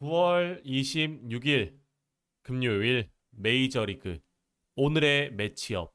9월 26일 금요일 메이저리그 오늘의 매치업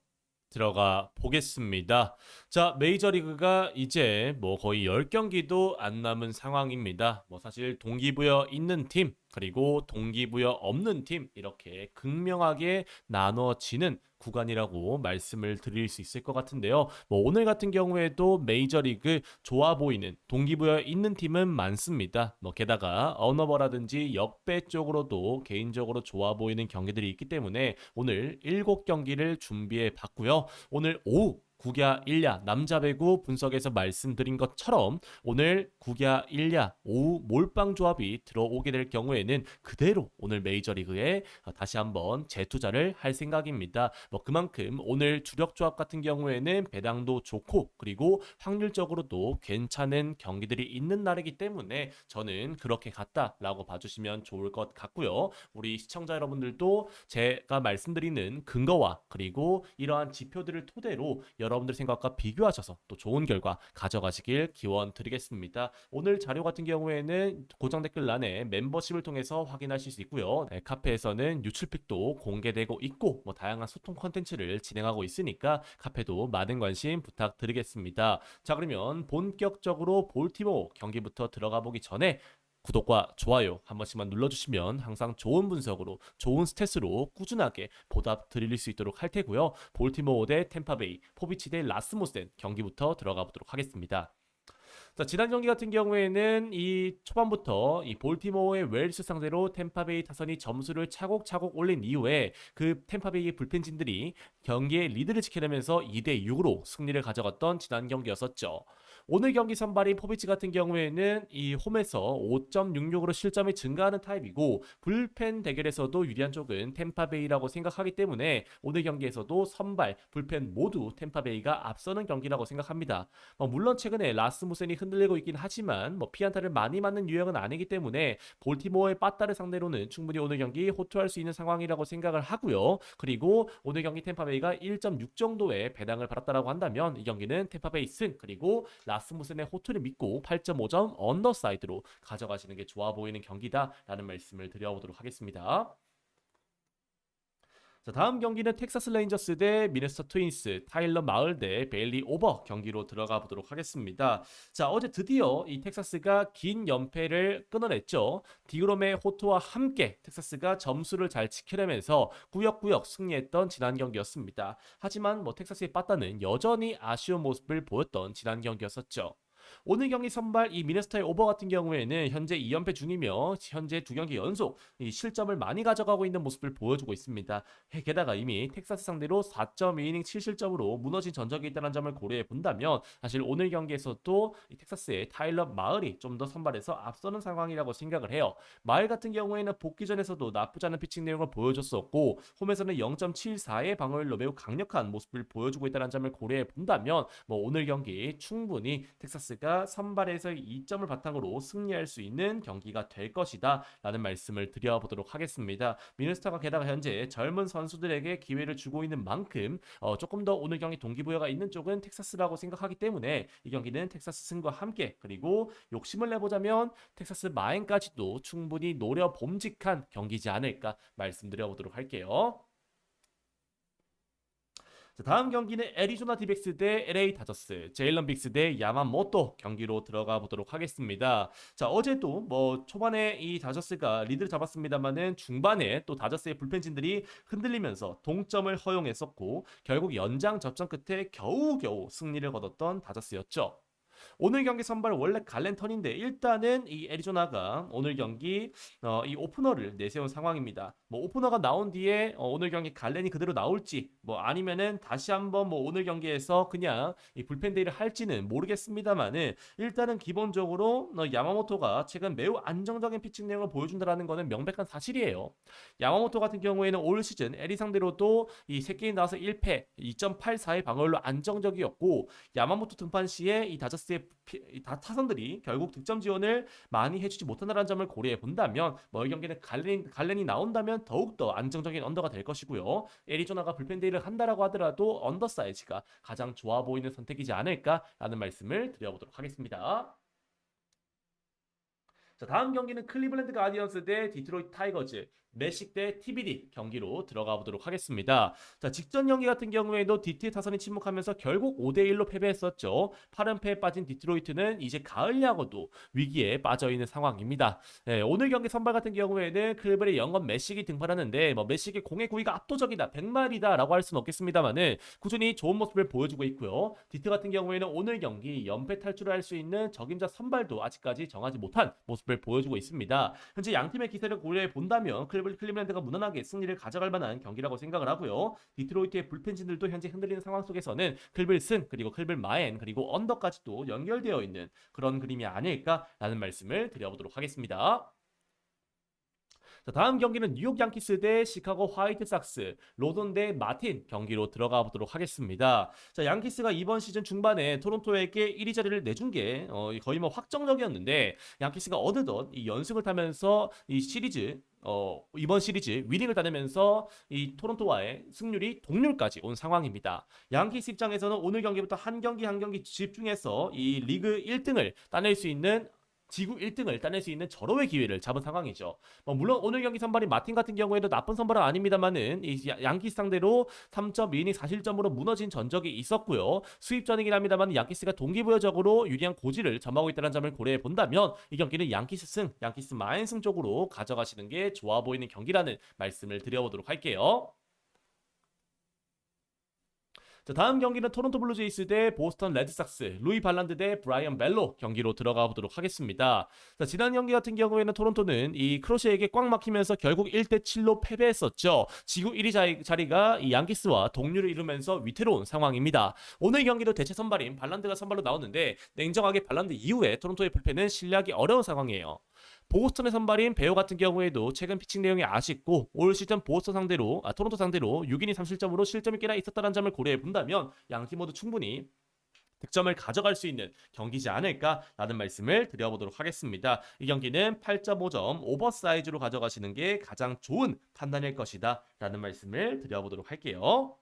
들어가 보겠습니다. 자, 메이저리그가 이제 뭐 거의 10경기도 안 남은 상황입니다. 뭐 사실 동기부여 있는 팀 그리고 동기부여 없는 팀 이렇게 극명하게 나눠지는 구간이라고 말씀을 드릴 수 있을 것 같은데요. 뭐 오늘 같은 경우에도 메이저리그 좋아 보이는 동기부여 있는 팀은 많습니다. 뭐 게다가 어너버라든지 역배 쪽으로도 개인적으로 좋아 보이는 경기들이 있기 때문에 오늘 7경기를 준비해 봤고요. 오늘 오후 국야 1야 남자 배구 분석에서 말씀드린 것처럼 오늘 국야 1야 오후 몰빵 조합이 들어오게 될 경우에는 그대로 오늘 메이저리그에 다시 한번 재투자를 할 생각입니다. 뭐 그만큼 오늘 주력 조합 같은 경우에는 배당도 좋고 그리고 확률적으로도 괜찮은 경기들이 있는 날이기 때문에 저는 그렇게 갔다라고 봐주시면 좋을 것 같고요. 우리 시청자 여러분들도 제가 말씀드리는 근거와 그리고 이러한 지표들을 토대로 여러 분들 생각과 비교하셔서 또 좋은 결과 가져가시길 기원 드리겠습니다. 오늘 자료 같은 경우에는 고정 댓글란에 멤버십을 통해서 확인하실 수 있고요. 네, 카페에서는 유출픽도 공개되고 있고 뭐 다양한 소통 컨텐츠를 진행하고 있으니까 카페도 많은 관심 부탁드리겠습니다. 자 그러면 본격적으로 볼티모 경기부터 들어가 보기 전에 구독과 좋아요 한 번씩만 눌러주시면 항상 좋은 분석으로 좋은 스탯으로 꾸준하게 보답 드릴 수 있도록 할 테고요. 볼티모어 대 템파베이, 포비치 대 라스무센 경기부터 들어가 보도록 하겠습니다. 자, 지난 경기 같은 경우에는 이 초반부터 이 볼티모어의 웰스 상대로 템파베이 타선이 점수를 차곡차곡 올린 이후에 그 템파베이의 불펜진들이 경기의 리드를 지켜내면서 2대 6으로 승리를 가져갔던 지난 경기였었죠. 오늘 경기 선발인 포비치 같은 경우에는 이 홈에서 5.66으로 실점이 증가하는 타입이고 불펜 대결에서도 유리한 쪽은 템파베이라고 생각하기 때문에 오늘 경기에서도 선발, 불펜 모두 템파베이가 앞서는 경기라고 생각합니다. 뭐 물론 최근에 라스무센이 흔들리고 있긴 하지만 뭐 피안타를 많이 맞는 유형은 아니기 때문에 볼티모어의 빠따를 상대로는 충분히 오늘 경기 호투할 수 있는 상황이라고 생각을 하고요. 그리고 오늘 경기 템파베이가 1.6 정도의 배당을 받았다라고 한다면 이 경기는 템파베이 승 그리고 라 스무센의 호투를 믿고 8.5점 언더사이드로 가져가시는 게 좋아 보이는 경기다라는 말씀을 드려보도록 하겠습니다. 자, 다음 경기는 텍사스 레인저스 대 미네소타 트윈스, 타일러 마을 대 베일리 오버 경기로 들어가 보도록 하겠습니다. 자, 어제 드디어 이 텍사스가 긴 연패를 끊어냈죠. 디그롬의 호투와 함께 텍사스가 점수를 잘 지켜내면서 구역구역 승리했던 지난 경기였습니다. 하지만 뭐 텍사스의 빠따는 여전히 아쉬운 모습을 보였던 지난 경기였었죠. 오늘 경기 선발 이 미네스타의 오버 같은 경우에는 현재 2연패 중이며 현재 두 경기 연속 이 실점을 많이 가져가고 있는 모습을 보여주고 있습니다. 게다가 이미 텍사스 상대로 4.2이닝 7실점으로 무너진 전적이 있다는 점을 고려해 본다면 사실 오늘 경기에서도 이 텍사스의 타일러 마을이 좀 더 선발해서 앞서는 상황이라고 생각을 해요. 마을 같은 경우에는 복귀전에서도 나쁘지 않은 피칭 내용을 보여줬었고 홈에서는 0.74의 방어율로 매우 강력한 모습을 보여주고 있다는 점을 고려해 본다면 뭐 오늘 경기 충분히 텍사스 가 선발에서 2점을 바탕으로 승리할 수 있는 경기가 될 것이다 라는 말씀을 드려보도록 하겠습니다. 미네스타가 게다가 현재 젊은 선수들에게 기회를 주고 있는 만큼 어, 조금 더 오늘 경기 동기부여가 있는 쪽은 텍사스라고 생각하기 때문에 이 경기는 텍사스 승과 함께 그리고 욕심을 내보자면 텍사스 마행까지도 충분히 노려 봄직한 경기지 않을까 말씀드려보도록 할게요. 자, 다음 경기는 애리조나 디백스 대 LA 다저스, 제일런 빅스 대 야마모토 경기로 들어가 보도록 하겠습니다. 자, 어제도 뭐 초반에 이 다저스가 리드를 잡았습니다만은 중반에 또 다저스의 불펜진들이 흔들리면서 동점을 허용했었고 결국 연장 접전 끝에 겨우겨우 승리를 거뒀던 다저스였죠. 오늘 경기 선발 원래 갈렌턴인데 일단은 이 애리조나가 오늘 경기 어, 이 오프너를 내세운 상황입니다. 뭐 오프너가 나온 뒤에 어, 오늘 경기 갈렌이 그대로 나올지 뭐 아니면은 다시 한번 뭐 오늘 경기에서 그냥 이 불펜 데이를 할지는 모르겠습니다만은 일단은 기본적으로 어, 야마모토가 최근 매우 안정적인 피칭 내용을 보여준다라는 거는 명백한 사실이에요. 야마모토 같은 경우에는 올 시즌 에리 상대로도 이세 게임 나와서 1패 2.84의 방어율로 안정적이었고 야마모토 등판 시에 이 다저스 의 피, 다 타선들이 결국 득점 지원을 많이 해주지 못한다는 점을 고려해 본다면 뭐이 경기는 갈렌, 갈렌이 나온다면 더욱더 안정적인 언더가 될 것이고요. 애리조나가 불펜 데이를 한다라고 하더라도 언더 사이즈가 가장 좋아 보이는 선택이지 않을까라는 말씀을 드려보도록 하겠습니다. 자, 다음 경기는 클리블랜드 가디언스 대 디트로이트 타이거즈, 메식 대 TBD 경기로 들어가 보도록 하겠습니다. 자, 직전 경기 같은 경우에도 디트의 타선이 침묵하면서 결국 5대 1로 패배했었죠. 8연패에 빠진 디트로이트는 이제 가을 야구도 위기에 빠져 있는 상황입니다. 네, 오늘 경기 선발 같은 경우에는 클리블의 영건 메식이 등판하는데 뭐 메식의 공의 구위가 압도적이다, 100마리다라고 할 수는 없겠습니다만은 꾸준히 좋은 모습을 보여주고 있고요. 디트 같은 경우에는 오늘 경기 연패 탈출을 할 수 있는 적임자 선발도 아직까지 정하지 못한 모습을 보여주고 있습니다. 현재 양 팀의 기세를 고려해 본다면 클리블랜드가 무난하게 승리를 가져갈 만한 경기라고 생각을 하고요. 디트로이트의 불펜진들도 현재 흔들리는 상황 속에서는 클빌 승 그리고 클빌 마엔 그리고 언더까지 도 연결되어 있는 그런 그림이 아닐까라는 말씀을 드려보도록 하겠습니다. 자, 다음 경기는 뉴욕 양키스 대 시카고 화이트삭스, 로돈 대 마틴 경기로 들어가 보도록 하겠습니다. 자, 양키스가 이번 시즌 중반에 토론토에게 1위 자리를 내준 게 어, 거의 뭐 확정적이었는데 양키스가 어느덧 이 연승을 타면서 이 시리즈 어, 이번 시리즈 위닝을 따내면서 이 토론토와의 승률이 동률까지 온 상황입니다. 양키스 입장에서는 오늘 경기부터 한 경기 한 경기 집중해서 이 리그 1등을 따낼 수 있는 지구 1등을 따낼 수 있는 절호의 기회를 잡은 상황이죠. 뭐 물론 오늘 경기 선발인 마틴 같은 경우에도 나쁜 선발은 아닙니다만은 이 양키스 상대로 3.2이닝 4실점으로 무너진 전적이 있었고요. 수입전이긴 합니다만 양키스가 동기부여적으로 유리한 고지를 점하고 있다는 점을 고려해 본다면 이 경기는 양키스 승, 양키스 마인 승 쪽으로 가져가시는 게 좋아 보이는 경기라는 말씀을 드려보도록 할게요. 자, 다음 경기는 토론토 블루제이스 대 보스턴 레드삭스, 루이 발란드 대 브라이언 벨로 경기로 들어가 보도록 하겠습니다. 자, 지난 경기 같은 경우에는 토론토는 이 크로시에게 꽉 막히면서 결국 1대 7로 패배했었죠. 지구 1위 자리가 이 양키스와 동률을 이루면서 위태로운 상황입니다. 오늘 경기도 대체 선발인 발란드가 선발로 나오는데 냉정하게 발란드 이후에 토론토의 불패는 신뢰하기 어려운 상황이에요. 보스턴의 선발인 베어 같은 경우에도 최근 피칭 내용이 아쉽고 올 시즌 보스턴 상대로 아, 토론토 상대로 6이닝 3실점으로 실점이 꽤나 있었다는 점을 고려해 본다면 양팀 모두 충분히 득점을 가져갈 수 있는 경기지 않을까라는 말씀을 드려보도록 하겠습니다. 이 경기는 8.5점 오버 사이즈로 가져가시는 게 가장 좋은 판단일 것이다 라는 말씀을 드려보도록 할게요.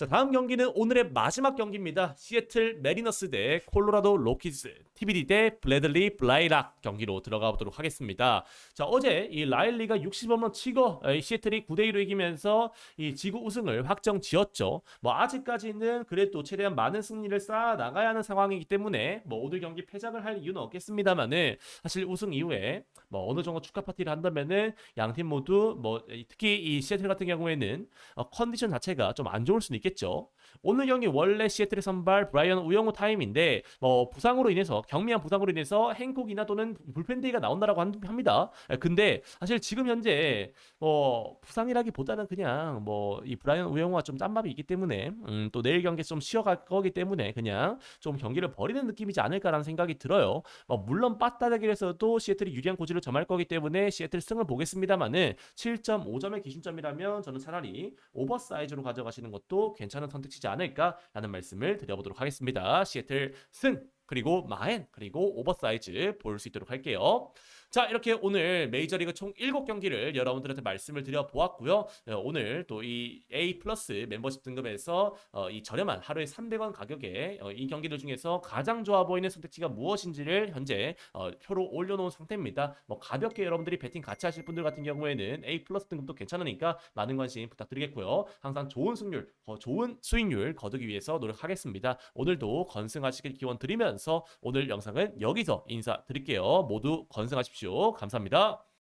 자, 다음 경기는 오늘의 마지막 경기입니다. 시애틀 메리너스 대 콜로라도 로키즈, TBD 대 블래들리 블라이락 경기로 들어가 보도록 하겠습니다. 자, 어제 이 라일리가 60홈런 치고 시애틀이 9대 2로 이기면서 이 지구 우승을 확정 지었죠. 뭐 아직까지는 그래도 최대한 많은 승리를 쌓아 나가야 하는 상황이기 때문에 뭐 오늘 경기 패작을 할 이유는 없겠습니다만은 사실 우승 이후에 뭐 어느 정도 축하 파티를 한다면은 양팀 모두 뭐 특히 이 시애틀 같은 경우에는 어, 컨디션 자체가 좀 안 좋을 수는 있겠 있겠죠. 오늘 경기 원래 시애틀의 선발 브라이언 우영우 타임인데 뭐 부상으로 인해서 경미한 부상으로 인해서 행콕이나 또는 불펜데이가 나온다라고 합니다. 예, 근데 사실 지금 현재 뭐 부상이라기보다는 그냥 뭐 이 브라이언 우영우가 좀 짬밥이 있기 때문에 음, 또 내일 경기 좀 쉬어갈 거기 때문에 그냥 좀 경기를 버리는 느낌이지 않을까라는 생각이 들어요. 뭐 물론 빠따닥에서도 시애틀이 유리한 고지를 점할 거기 때문에 시애틀 승을 보겠습니다만은 7.5점의 기준점이라면 저는 차라리 오버사이즈로 가져가시는 것도 괜찮은 선택지 지 않을까라는 말씀을 드려보도록 하겠습니다. 시애틀 승 그리고 마엔 그리고 오버사이즈 볼 수 있도록 할게요. 자, 이렇게 오늘 메이저리그 총 7경기를 여러분들한테 말씀을 드려 보았고요. 네, 오늘 또 이 A 플러스 멤버십 등급에서 어, 이 저렴한 하루에 300원 가격에 어, 이 경기들 중에서 가장 좋아 보이는 선택지가 무엇인지를 현재 어, 표로 올려놓은 상태입니다. 뭐 가볍게 여러분들이 배팅 같이 하실 분들 같은 경우에는 A 플러스 등급도 괜찮으니까 많은 관심 부탁드리겠고요. 항상 좋은 승률, 좋은 수익률 거두기 위해서 노력하겠습니다. 오늘도 건승하시길 기원 드리면서 오늘 영상은 여기서 인사드릴게요. 모두 건승하 십시오. 감사합니다.